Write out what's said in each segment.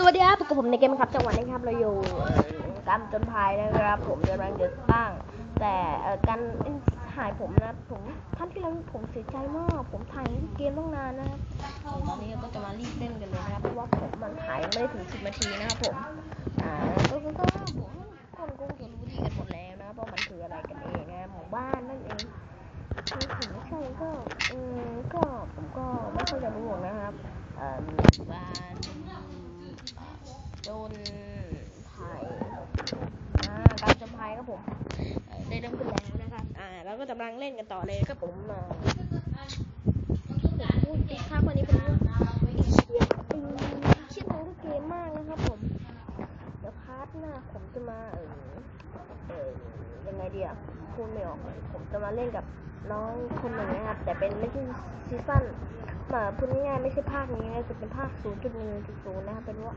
สวัสดีครับพบกับผมในเกมครับจังหวะนี้ครับเราอยู่การจนภัยนะครับ ผมกำลังจะตั้ง แต่การถ่ายผมนะผมท่านที่เราผมเสียใจมากผมถ่ายเกมต้องนานนะครับตอนนี้ก็จะมารีบเล่นกันเลยนะครับเพราะว่าผมมันถ่ายไม่ได้ถึง10นาทีนะครับผมอ่าก็ก็ก็ผมคนคงจะรู้ดีกันหมดแล้วนะว่ามันคืออะไรกันเองนะหมู่บ้านนั่นเองคือถึงไม่ใช่ก็อืมก็ผมก็ไม่ค่อยจะรู้นะครับเอ่อบ้านอ่าโจนภัยอ่าการจนภัยครับผมเอ่อได้เริ่มขึ้นแล้วนะครับอ่าแล้วก็กำลังเล่นกันต่อเลยครับผมอ่าผมพูดติดภาพวันนี้เป็นเรื่องเครียดอืมเครียดทั้งเกมมากนะครับผม เดี๋ยวพา ร์ทหน้าผมจะมาเออเออยังไงดีอะพูดไม่ออกเลยผมจะมาเล่นกับน้องคนหนึ่งนะครับ แต่เป็นไม่ใช่ซีซั่นมาพูดง่ายๆไม่ใช่ภาคนี้นะจะเป็นภาค 0.1.0 นะครับเป็นว่า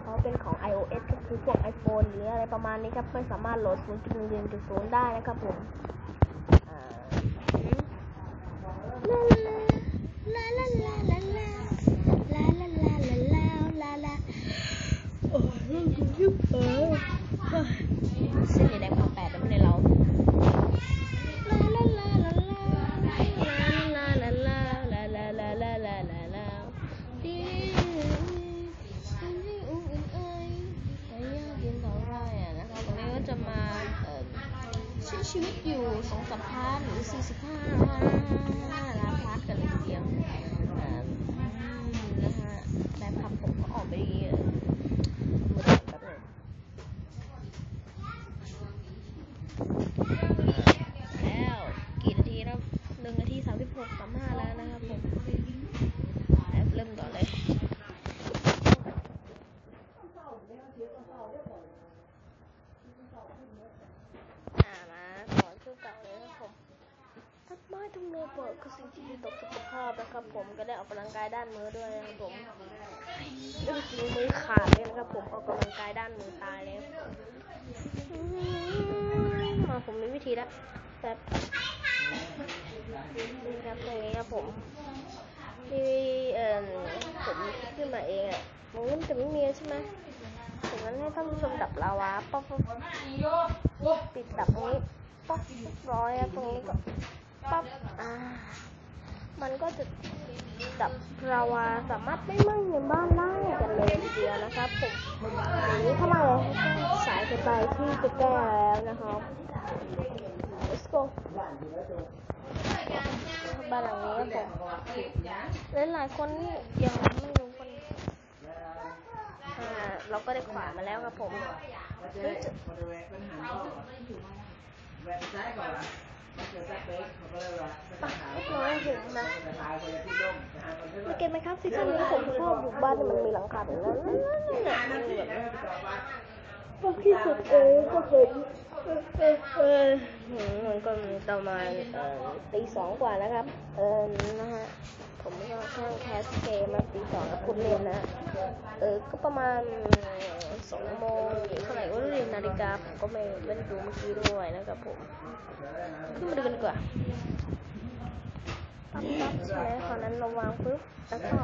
เขาเป็นของ iOS ก็คือพวก iPhone หรืออะไรประมาณนี้ครับไม่สามารถโหลด 0.1.0 ได้นะครับผมอ่า รื่องยุบเออเส้นใหญ่ความแปดแล้วไม่ได้เรจะมาใช้ชีวิตอยู่สองสัมพันธ์หรือสี่สิบห้าห้าห้าพาร์กันเลยทีเดียว เปิดคือสิ่งที่ดีต่อสุขภาพนะครับผมก็ได้ออกกำลังกายด้านมือด้วยนะครับผมเรื่องจริงมือขาดเลยนะครับผมออกกำลังกายด้านมือตายเลยอืมาผมมีวิธีแล้วแบบนี่ครับตรงนี้ครับผมที่เอ่อผมคิดขึ้นมาเองอะมันจะไม่มีใช่ไหมผมนั้นให้ท่านผู้ชมดับลาวาป๊อปป๊อปปิดดับตรงนี้ป๊อปร้อยตรงนี้ก็ ป๊อปอ่ามันก็จะดับลาวาสามารถไม่ไหม้ในบ้านได้กันเลยทีเดียวนะครับผมอย่างนี้เข้ามาเลยสายจะไปที่จะแก้แล้วนะครับ let's go บ้านหลังนี้ครับผมหลายๆคนนี่ยังไม่รู้กันอ่าเราก็ได้ขวามาแล้วครับผมเฮ้ย ปะเล็กน้อยถึงนะโอเคไหมครับซีซั่นนี้ผมชอบอยู่บ้านมันมีหลังคาแบบนั้นน่ะมันแที่สุดเองก็เคย เออเออหืมมันก็ประมาณตีสองกว่านะครับ เออนะฮะ ผมก็ข้างแคสเกมมาตีสองกับคุณเรียนนะ เออ ก็ประมาณสองโมงเท่าไหร่ก็เรียนนาฬิกาผมก็ไม่ไม่ได้ดูเมื่อกี้ด้วยนะครับผมขึ้นมาดูกันดีกว่าปั๊บปั๊บใช่ไหมตอนนั้นเราวางปุ๊บแล้วก็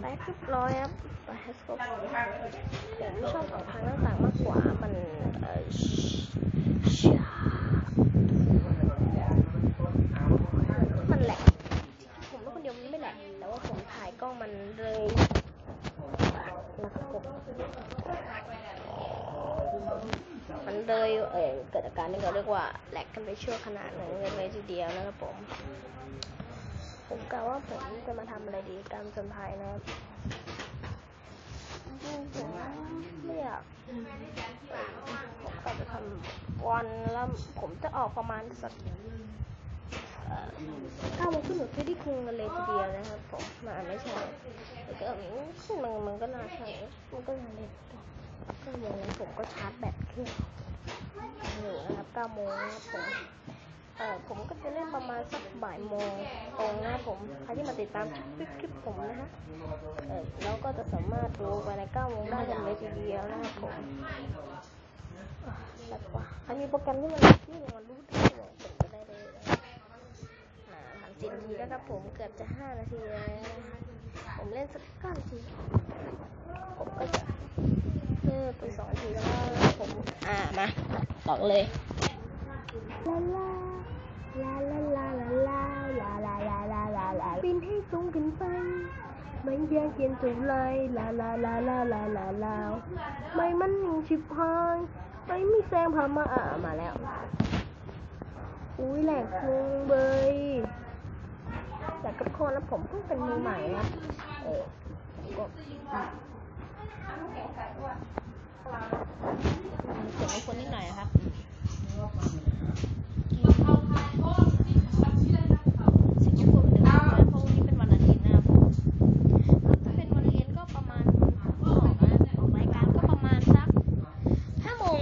ไปเรียบร้อยครับไปให้ครบผมชอบออกทางหน้าต่างมากกว่ามันเออ มันแหลก ผมเป็นคนเดียวมันไม่แหลก แต่ว่าผมถ่ายกล้องมันเลยนะครับมันเลยเออเกิดอาการที่เราเรียกว่าแหลกกันไปชั่วขนาดหนึ่งเลยทีเดียวนะครับผม ผมกะว่าผมจะมาทำอะไรดีการจนภัยนะครับ ไม่อยากผมกะจะทำวันแล้วผมจะออกประมาณสักเก้าโมงครึ่งหรือที่ที่ครึ่งกันเลยทีเดียวนะครับผมมาไม่ใช่แต่ก็มันมันก็น่าใช่มันก็น่าเล่นก็อย่างนั้นผมก็ชาร์จแบตเครื่องอยู่นะครับเก้าโมงครับผม ออผมก็จะเล่นประมาณสักบ่ายโมงตรงนะผมใครที่มาติดตามคลิปคลิปผมนะฮะเออแล้วก็จะสามารถดูไปใน9โมงได้กันเลยทีเดียวนะครับผมแบบว่าใครมีโปรแกรมที่มันที่มันรู้ที่ผมก็ได้เลยนะอ่าทำสินาทีแล้วครับผมเกือบจะ5นาทีแล้วนะผมเล่นสัก9นาทีผมก็จะอีกสองนาทีแล้วผมอ่ามาต่อเลยลา สูงขึ้นไปไม่แยกเย็นจุไรลาลาลาลาลาลาลาไม่มันนิ่งชิบหายไม่มีแซงพามาอ่ามาแล้ว อุ้ยแหลกพุงเบยอยากกับคนแล้วผมเพิ่งเป็นมือใหม่นะเออก็เสียงคนนิดหน่อยนะครับ สิบชั่วโมงเดิมนะเพราะวันนี้เป็นวันอาทิตย์นะครับถ้าเป็นวันเรียนก็ประมาณออกนะออกรายการก็ประมาณสักห้าโมง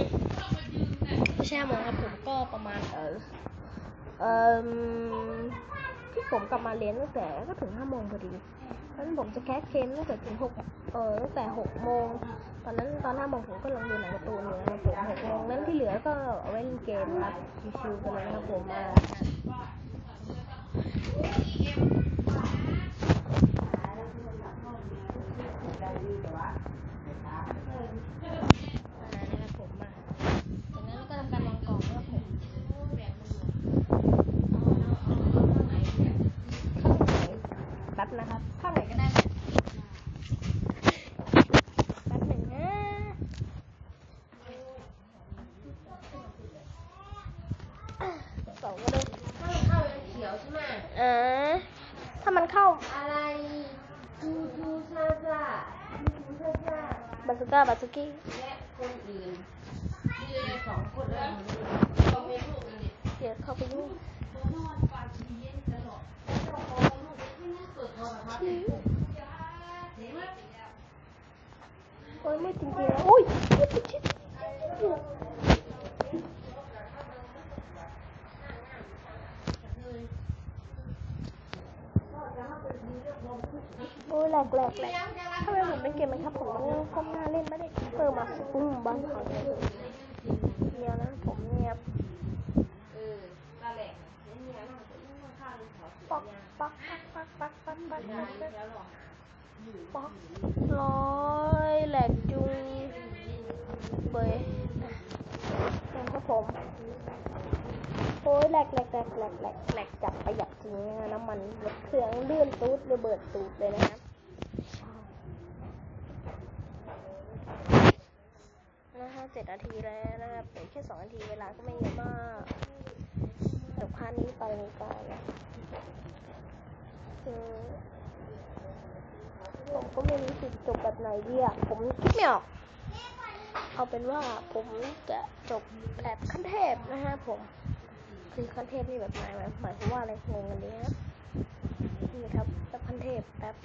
ไม่ใช่ห้าโมงครับผมก็ประมาณเออเออที่ผมกลับมาเรียนตั้งแต่ก็ถึงห้าโมงพอดีเพราะนั้นผมจะแคสเกมตั้งแต่ถึงหกเออตั้งแต่หกโมงตอนนั้นตอนห้าโมงผมก็ลงดูหนังการ์ตูนอยู่นะครับผมหกโมงนั้นที่เหลือก็เอาไว้เล่นเกมครับชิวๆกันเลยนะครับผมมา มานะครับผมมาจากนั้นเราก็ทำการวางกล่องนะครับผมข้างไหนแป๊บนะครับ ข้างไหนก็ได้แป๊บหนึ่งนะสองก็ได้ ถ้ามันเข้าเป็นเขียวใช่ไหม อ่าถ้ามันเข้า อะไรทูทูซาซาทูทูซาซา บาสุก้าบาสุกี้และคนอื่นมีสองคนแล้วเราไม่รู้กันเนี่ยเดี๋ยวเข้าไปยุ่งเปิดโทรศัพท์โอ้ยไม่จริงๆแล้วอุ้ยโอ้ยแหลกแหลกแหลก ไมผมเป็นเกมไหมครับผมต้องก้มหน้าเล่นไม่ได้เปิดมาปุ้มบ้านเขาเลยเดี๋ยวนะผมเนี่ยเออตาแหลกเนี่ยมันจะยิ่งข้างเขาเสียปักปักปักปักปักปักปักยาแล้วหรอปักร้อยแหลกจุงเบยนะครับผมโอ้ยแหลกแหลกแหลกแหลกแหลกจับประหยัดจริงนะน้ำมันเครื่องเลื่อนตูดระเบิดตูดเลยนะครับนะฮะ เจ็ดนาทีแล้วนะครับเหลือแค่สองนาทีเวลาก็ไม่เยอะมากเดี๋ยวพานี้ไปในการนะคือผมก็ไม่รู้สึกจบแบบไหนดีอะผมคิดไม่ออก เอาเป็นว่าผมจะจบแบบขั้นเทพนะฮะผม คือขั้นเทพนี่แบบหมายหมายหมายความว่าอะไรงงกันดีครับนี่ครับแบบขั้นเทพแป๊บ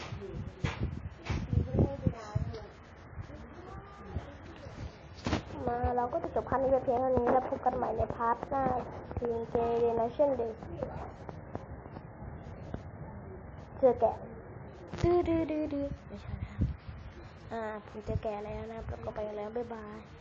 มา เราก็จะจบพันนี้ไปเพียงเท่านี้ แล้วพบกันใหม่ในพาร์ทหน้าทีมเจเดนเช่นเดย์เจอแกะดื้อดื้อดื้อดื้อไม่ใช่นะครับอ่าผมจะแก่แล้วนะครับแล้วก็ไปแล้ว บ๊ายบาย